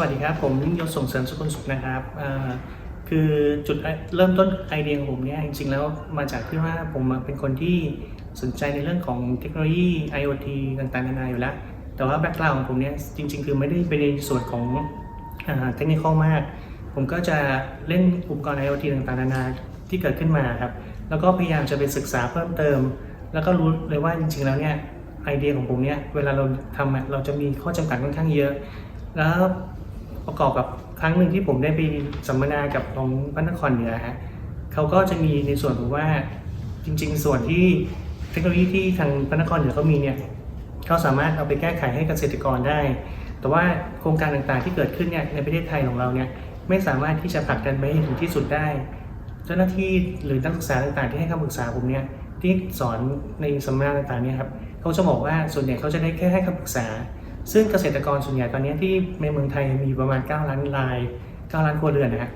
วัสดีครับ ผมยศส่งเสริมสุขสุขนะครับคือจุดเริ่มต้นไอเดียของผมเนี่ยจริงๆแล้วมาจากที่ว่าผมเป็นคนที่สนใจในเรื่องของเทคโนโลยี IoT ต่างๆนานาอยู่แล้ว แต่ว่าแบ็กกราวด์ของผมเนี่ยจริง ๆ คือไม่ได้ไปในส่วนของเทคนิคมาก ผมก็จะเล่นอุปกรณ์ IoT ต่างๆนานาที่เกิดขึ้นมาครับ แล้วก็พยายามจะไปศึกษาเพิ่มเติม แล้วก็รู้เลยว่าจริง ๆ แล้วเนี่ยไอเดียของผมเนี่ยเวลาเราทำเราจะมีข้อจำกัดค่อนข้างเยอะ แล้ว ประกอบกับครั้งหนึ่งที่ผมได้ไปสัมมนากับของพระนครเหนือฮะเขาก็จะมีในส่วนของว่าจริง ๆ ส่วนที่เทคโนโลยีที่ทางพระนครเหนือเขามีเนี่ยเขาสามารถเอาไปแก้ไขให้เกษตรกรได้ แต่ว่าโครงการต่างๆที่เกิดขึ้นเนี่ยในประเทศไทยของเราเนี่ยไม่สามารถที่จะผลักดันไปให้ถึงที่สุดได้ เจ้าหน้าที่หรือนักศึกษาต่างๆ ที่ให้คำปรึกษาผมเนี่ยที่สอนในสัมมนาต่างๆเนี่ยครับเขาจะบอกว่าส่วนใหญ่เขาจะได้แค่ให้คำปรึกษา ซึ่งเกษตรกรส่วนใหญ่ตอนนี้ที่ในเมืองไทยมีประมาณ 9 ล้านราย 9 ล้านครัวเรือนนะฮะ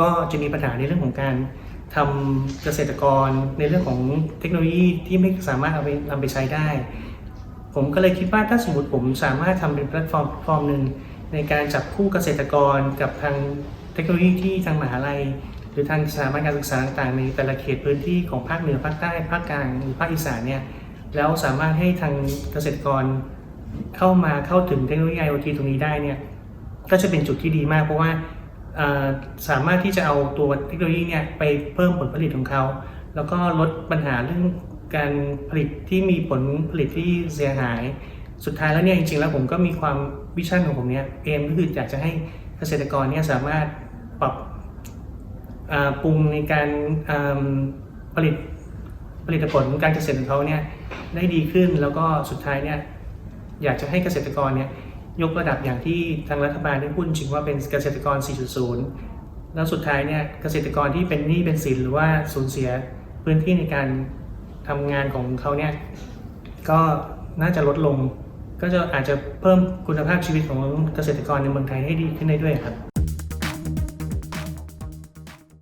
ก็จะมีปัญหาในเรื่องของการทำเกษตรกรในเรื่องของเทคโนโลยีที่ไม่สามารถเอาไปนำไปใช้ได้ ผมก็เลยคิดว่าถ้าสมมติผมสามารถทำเป็นแพลตฟอร์มฟอร์มหนึ่งในการจับคู่เกษตรกรกับทางเทคโนโลยีที่ทางมหาลัย หรือทางสถาบันการศึกษาต่างๆในแต่ละเขตพื้นที่ของภาคเหนือภาคใต้ภาคกลางหรือภาคอีสานเนี่ยแล้วสามารถให้ทางเกษตรกร เข้ามาเข้าถึงเทคโนโลยี IoT ตรงนี้ได้เนี่ยก็จะเป็นจุดที่ดีมากเพราะว่าสามารถที่จะเอาตัวเทคโนโลยีเนี่ยไปเพิ่มผลผลิตของเขา แล้วก็ลดปัญหาเรื่องการผลิตที่มีผลผลิตที่เสียหาย สุดท้ายแล้วเนี่ยจริงๆแล้วผมก็มีความวิชั่นของผมเนี่ยเอมก็คืออยากจะให้เกษตรกรเนี่ยสามารถปรับปรุงในการผลิตผลิตผลการเกษตรของเขาเนี่ยได้ดีขึ้นแล้วก็สุดท้ายเนี่ย อยากจะให้เกษตรกรเนี่ยยกระดับอย่างที่ทางรัฐบาลได้พูดถึงว่าเป็นเกษตรกร 4.0 แล้วสุดท้ายเนี่ยเกษตรกรที่เป็นหนี้เป็นสินหรือว่าสูญเสียพื้นที่ในการทำงานของเขาเนี่ยก็น่าจะลดลง ก็จะอาจจะเพิ่มคุณภาพชีวิตของเกษตรกรในเมืองไทยให้ดีขึ้นได้ด้วยครับ